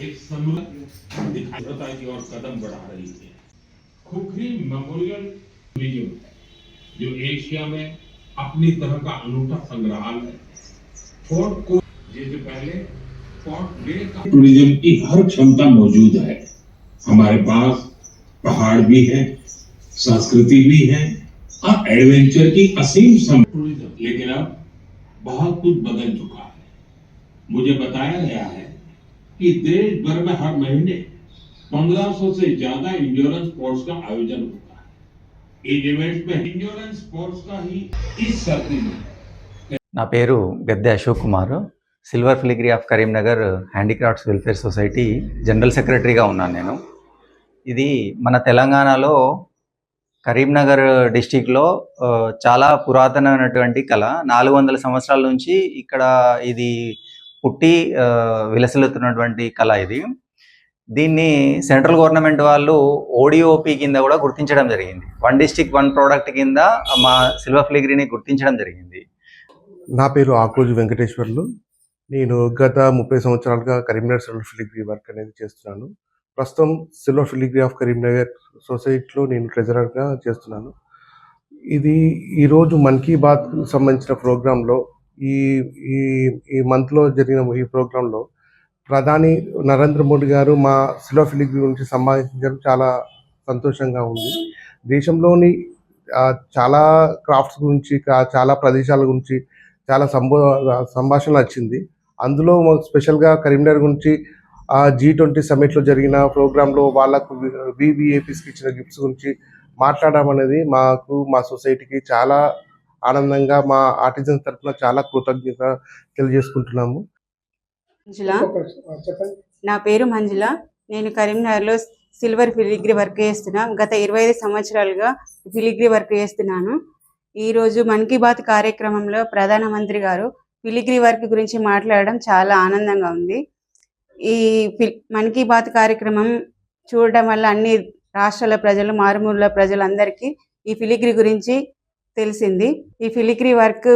एक सम्मेलन दिखाता की ओर कदम बढ़ा रही है। खुखरी मेमोरियल म्यूज़ियम जो एशिया में अपनी तरह का अनूठा संग्रहालय फोर्ट को जैसे पहले फोर्ट डे का टूरिज़्म की हर क्षमता मौजूद है। हमारे पास पहाड़ भी है संस्कृति भी है और एडवेंचर की असीम सम टूरिज़्म। लेकिन अब बहुत कुछ बदल चुका है। मुझे बताया गया है कि देश भर में हर महीने 1500 से ज्यादा इंड्योरेंस स्पोर्ट्स का आयोजन होता है इन इवेंट्स में इंड्योरेंस स्पोर्ट्स का ही इस सर्दी में నా పేరు Gadde Ashok Kumar silver filigree of Karimnagar handicrafts welfare society general సెక్రటరీగా ఉన్నాను నేను ఇది మన తెలంగాణలో కరీంనగర్ డిస్టిక్లో ఆ, చాలా పురాతనమైనటువంటి కళ నాలుగు వందల సంవత్సరాల నుంచి ఇక్కడ ఇది పుట్టి విలసిల్లుతున్నటువంటి కళ ఇది. దీన్ని సెంట్రల్ గవర్నమెంట్ వాళ్ళు ఓడిఓపి కింద కూడా గుర్తించడం జరిగింది. వన్ డిస్టిక్ వన్ ప్రోడక్ట్ కింద మా సిల్వర్ ఫిలిగ్రీని గుర్తించడం జరిగింది. నా పేరు ఆకోజు వెంకటేశ్వర్లు. నేను గత ముప్పై సంవత్సరాలుగా కరీంనగర్ సిల్వర్ ఫిలిగ్రీ వర్క్ అనేది చేస్తున్నాను. ప్రస్తుతం సిల్వర్ ఫిలిగ్రీ ఆఫ్ కరీంనగర్ సొసైటీలో నేను ట్రెజరర్గా చేస్తున్నాను. ఇది ఈరోజు మన్ కీ బాత్ సంబంధించిన ప్రోగ్రాంలో ఈ ఈ ఈ మంత్లో జరిగిన ఈ ప్రోగ్రాంలో ప్రధాని నరేంద్ర మోడీ గారు మా సిలోఫిలిక్ గురించి సంభాషించడం చాలా సంతోషంగా ఉంది. దేశంలోని చాలా క్రాఫ్ట్స్ గురించి చాలా ప్రదేశాల గురించి చాలా సంబో సంభాషణ వచ్చింది అందులో మాకు స్పెషల్గా కరీంనగర్ గురించి ఆ జీ ట్వంటీ సమ్మిట్లో జరిగిన ప్రోగ్రాంలో వాళ్ళకు వివిఏపీస్కి ఇచ్చిన గిఫ్ట్స్ గురించి మాట్లాడడం అనేది మాకు మా సొసైటీకి చాలా ఆనందంగా మా ఆర్టిజన్స్ తరఫున చాలా కృతజ్ఞత తెలియజేసుకుంటున్నాము. మంజుల నా పేరు మంజుల. నేను కరీంనగర్లో సిల్వర్ ఫిలిగ్రీ వర్క్ చేస్తున్నా. గత ఇరవై ఐదు సంవత్సరాలుగా ఫిలిగ్రీ వర్క్ చేస్తున్నాను. ఈరోజు మన్ కీ బాత్ కార్యక్రమంలో ప్రధానమంత్రి గారు ఫిలిగ్రీ వర్క్ గురించి మాట్లాడడం చాలా ఆనందంగా ఉంది. ఈ మన్ కీ బాత్ కార్యక్రమం చూడడం వల్ల అన్ని రాష్ట్రాల ప్రజలు మారుమూల ప్రజలందరికీ ఈ ఫిలిగ్రీ గురించి తెలిసింది. ఈ ఫిలిగ్రీ వర్క్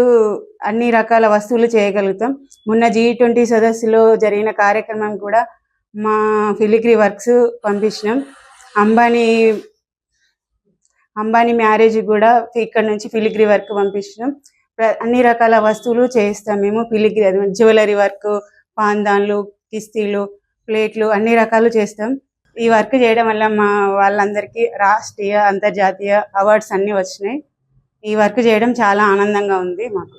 అన్ని రకాల వస్తువులు చేయగలుగుతాం. మొన్న జీ ట్వంటీ సదస్సులో జరిగిన కార్యక్రమం కూడా మా ఫిలిగ్రీ వర్క్స్ పంపించినాం. అంబానీ అంబానీ మ్యారేజ్ కూడా ఇక్కడ నుంచి ఫిలిగ్రీ వర్క్ పంపించినాం. అన్ని రకాల వస్తువులు చేయిస్తాం మేము ఫిలిగ్రీ అది జ్యువెలరీ వర్క్ పాందాన్లు కిస్తీలు ప్లేట్లు అన్ని రకాలు చేస్తాం. ఈ వర్క్ చేయడం వల్ల మా వాళ్ళందరికీ రాష్ట్రీయ అంతర్జాతీయ అవార్డ్స్ అన్నీ వచ్చినాయి. ఈ వర్క్ చేయడం చాలా ఆనందంగా ఉంది మాకు.